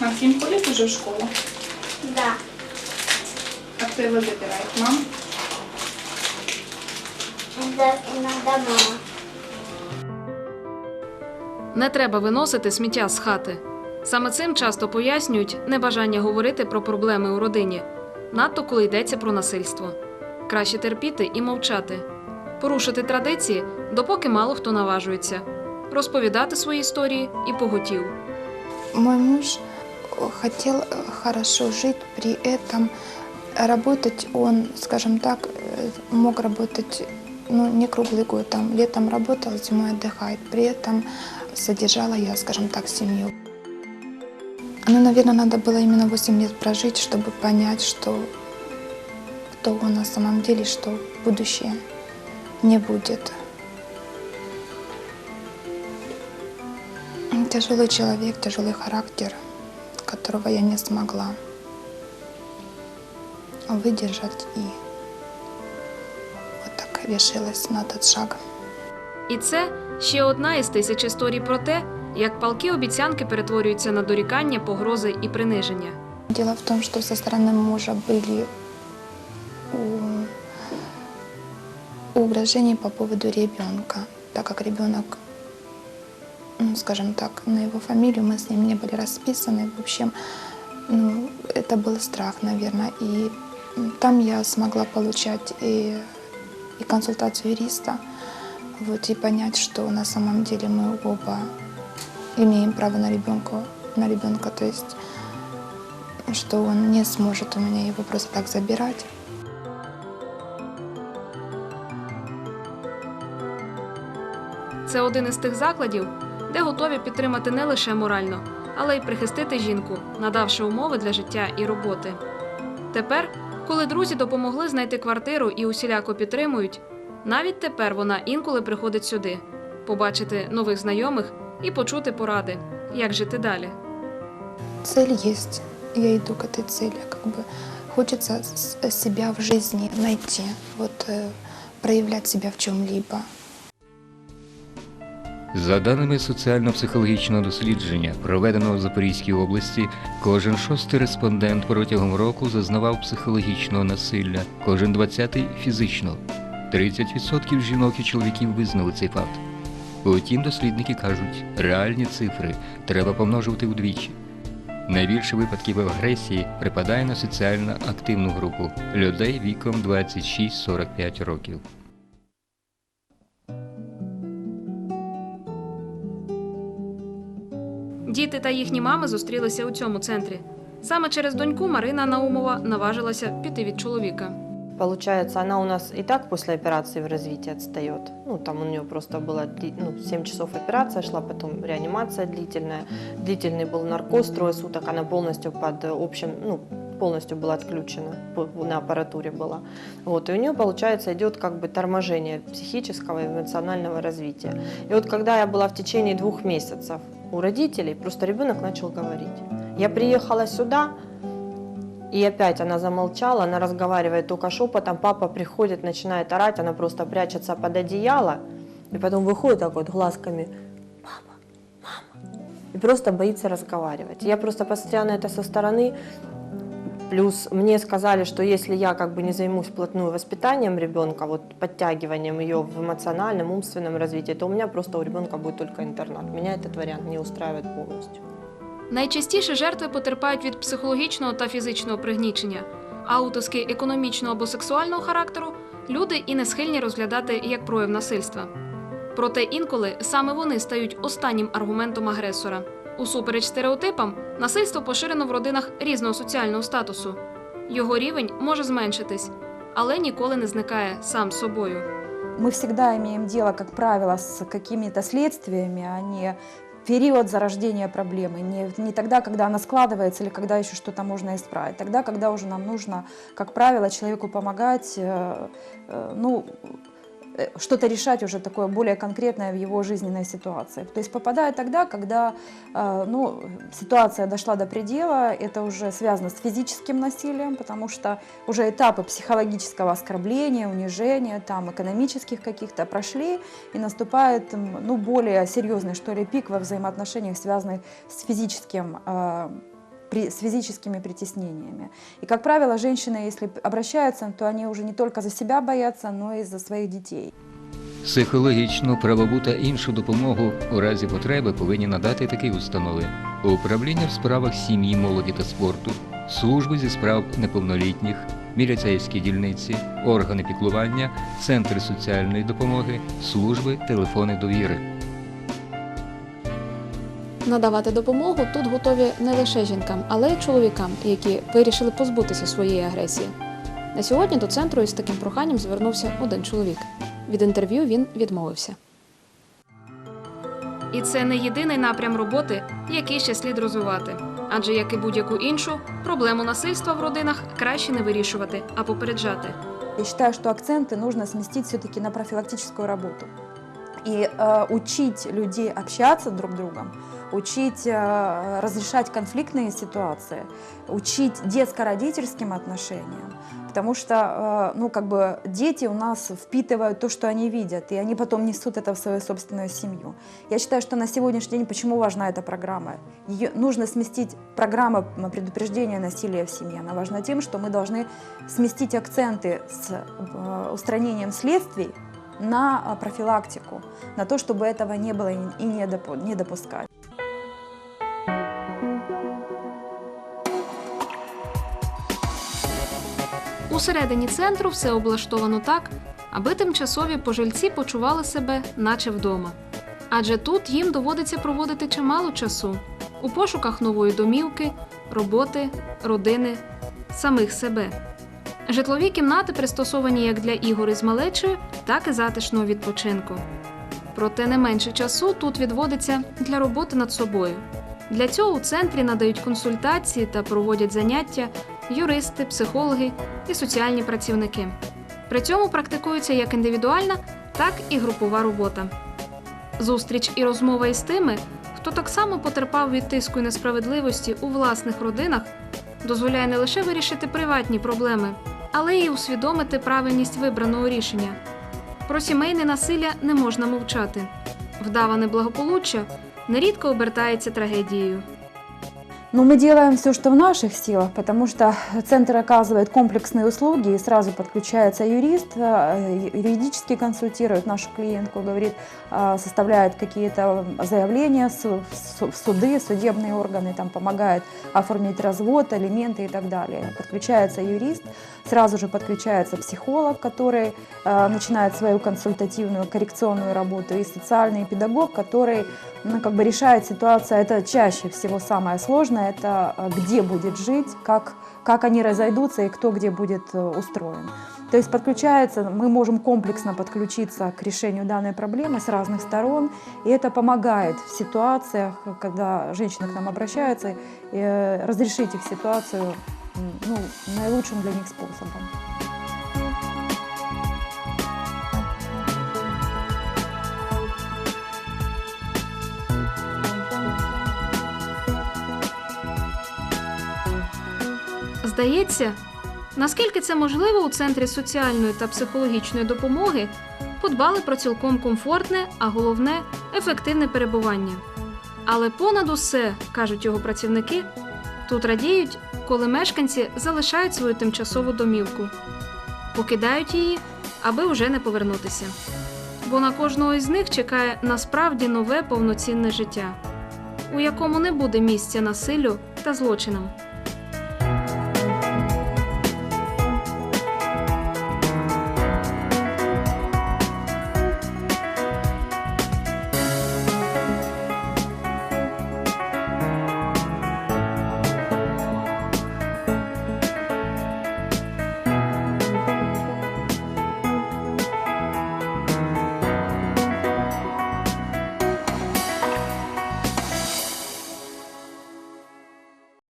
Максим ходит уже в школу? Да. А кто его забирает? Мама? Да, иногда мама. Не треба виносити сміття з хати. Саме цим часто пояснюють небажання говорити про проблеми у родині, надто коли йдеться про насильство. Краще терпіти і мовчати, порушити традиції, допоки мало хто наважується, розповідати свої історії і поготів. Мой муж хотел э, хорошо жить, при этом работать он, скажем так, э, мог работать ну, не круглый год, там, летом работал, зимой отдыхает, при этом содержала я, скажем так, семью. Ну, наверное, надо было именно 8 лет прожить, чтобы понять, что кто он на самом деле, что будущее не будет. Тяжелый человек, тяжелый характер, которого я не смогла выдержать и вот так решилась на этот шаг. І це ще одна із тисяч історій про те, як палки обіцянки перетворюються на дорікання, погрози і приниження. Дело в том, что со стороны мужа были у- угрожения по поводу ребенка, так как ребенок, ну, скажем так, на его фамилию мы с ним не были расписаны. В общем, ну, это был страх, наверное. И м, там я смогла получать и, и консультацию юриста, вот, и понять, что на самом деле мы оба имеем право на ребенка, на ребенка, то есть что он не сможет у меня его просто так забирать. Це один із тих закладів, де готові підтримати не лише морально, але й прихистити жінку, надавши умови для життя і роботи. Тепер, коли друзі допомогли знайти квартиру і усіляко підтримують, навіть тепер вона інколи приходить сюди побачити нових знайомих і почути поради, як жити далі. Цель есть, я иду к этой цели, как бы хочется с- себя в жизни найти, вот э, проявлять себя в чем-либо. За даними соціально-психологічного дослідження, проведеного в Запорізькій області, кожен шостий респондент протягом року зазнавав психологічного насилля, кожен двадцятий фізичного. 30% жінок і чоловіків визнали цей факт. Утім, дослідники кажуть, реальні цифри треба помножувати вдвічі. Найбільше випадків агресії припадає на соціально активну групу людей віком 26-45 років. Діти та їхні мами зустрілися у цьому центрі. Саме через доньку Марина Наумова наважилася піти від чоловіка. Получается, она у нас и так после операции в развитии отстает. Ну, там у нее просто было дли- ну, 7 часов операция шла, потом реанимация длительная. Длительный был наркоз, трое суток, она полностью под общим, ну, полностью была отключена, по- на аппаратуре была. Вот, и у нее, получается, идет как бы торможение психического и эмоционального развития. И вот когда я была в течение двух месяцев у родителей, просто ребенок начал говорить. Я приехала сюда, и опять она замолчала, она разговаривает только шепотом, папа приходит, начинает орать, она просто прячется под одеяло, и потом выходит так вот глазками, мама, мама, и просто боится разговаривать. Я просто посмотрела на это со стороны, плюс мне сказали, что если я как бы не займусь вплотную воспитанием ребенка, вот подтягиванием ее в эмоциональном, умственном развитии, то у меня просто у ребенка будет только интернат. Меня этот вариант не устраивает полностью. Найчастіше жертви потерпають від психологічного та фізичного пригнічення, а утиски економічного або сексуального характеру люди і не схильні розглядати як прояв насильства. Проте інколи саме вони стають останнім аргументом агресора. Усупереч стереотипам, насильство поширено в родинах різного соціального статусу. Його рівень може зменшитись, але ніколи не зникає сам собою. Мы всегда имеем дело, как правило, с какими-то следствиями, а не период зарождения проблемы, не, не тогда, когда она складывается или когда еще что-то можно исправить, тогда, когда уже нам нужно, как правило, человеку помогать, э, э, ну, э, что-то решать уже такое более конкретное в его жизненной ситуации. То есть попадает тогда, когда э, ну, ситуация дошла до предела, это уже связано с физическим насилием, потому что уже этапы психологического оскорбления, унижения, там, экономических каких-то прошли, и наступает м, ну, более серьезный, что ли, пик во взаимоотношениях, связанных с физическим э, при- с физическими притеснениями. И, как правило, женщины, если обращаются, то они уже не только за себя боятся, но и за своих детей. Психологічну, правову та іншу допомогу у разі потреби повинні надати такі установи: управління в справах сім'ї, молоді та спорту, служби зі справ неповнолітніх, міліцейські дільниці, органи піклування, центри соціальної допомоги, служби, телефони довіри. Надавати допомогу тут готові не лише жінкам, але й чоловікам, які вирішили позбутися своєї агресії. На сьогодні до центру із таким проханням звернувся один чоловік. Від інтерв'ю він відмовився. І це не єдиний напрям роботи, який ще слід розвивати. Адже як і будь-яку іншу, проблему насильства в родинах краще не вирішувати, а попереджати. Я считаю, что акценты нужно сместить все-таки на профилактическую работу. И э, учить людей общаться друг с другом, учить э, разрешать конфликтные ситуации, учить детско-родительским отношениям. Потому что, э, ну, как бы дети у нас впитывают то, что они видят, и они потом несут это в свою собственную семью. Я считаю, что на сегодняшний день почему важна эта программа? Ее нужно сместить программа предупреждения насилия в семье. Она важна тем, что мы должны сместить акценты с э, устранением следствий на профилактику, на то, чтобы этого не было и- не допускать. Усередині центру все облаштовано так, аби тимчасові пожильці почували себе наче вдома. Адже тут їм доводиться проводити чимало часу у пошуках нової домівки, роботи, родини, самих себе. Житлові кімнати пристосовані як для ігор із малечою, так і затишного відпочинку. Проте не менше часу тут відводиться для роботи над собою. Для цього у центрі надають консультації та проводять заняття юристи, психологи і соціальні працівники. При цьому практикується як індивідуальна, так і групова робота. Зустріч і розмова із тими, хто так само потерпав від тиску і несправедливості у власних родинах, дозволяє не лише вирішити приватні проблеми, але й усвідомити правильність вибраного рішення. Про сімейне насилля не можна мовчати. Вдаване благополуччя нерідко обертається трагедією. Но мы делаем все, что в наших силах, потому что центр оказывает комплексные услуги, и сразу подключается юрист, э, юридически консультирует нашу клиентку, говорит, э, составляет какие-то заявления в су- в су- в суды, судебные органы, там помогает оформить развод, алименты и так далее. Подключается юрист, сразу же подключается психолог, который э, начинает свою консультативную, коррекционную работу, и социальный педагог, который ну, как бы решает ситуацию, это чаще всего самое сложное, это э, где будет жить, как, как они разойдутся и кто где будет э, устроен. То есть подключается, мы можем комплексно подключиться к решению данной проблемы с разных сторон, и это помогает в ситуациях, когда женщины к нам обращаются, э, разрешить их ситуацию ну, наилучшим для них способом. Здається, наскільки це можливо у центрі соціальної та психологічної допомоги подбали про цілком комфортне, а головне ефективне перебування. Але понад усе, кажуть його працівники, тут радіють, коли мешканці залишають свою тимчасову домівку, покидають її, аби вже не повернутися. Бо на кожного із них чекає насправді нове повноцінне життя, у якому не буде місця насиллю та злочинам.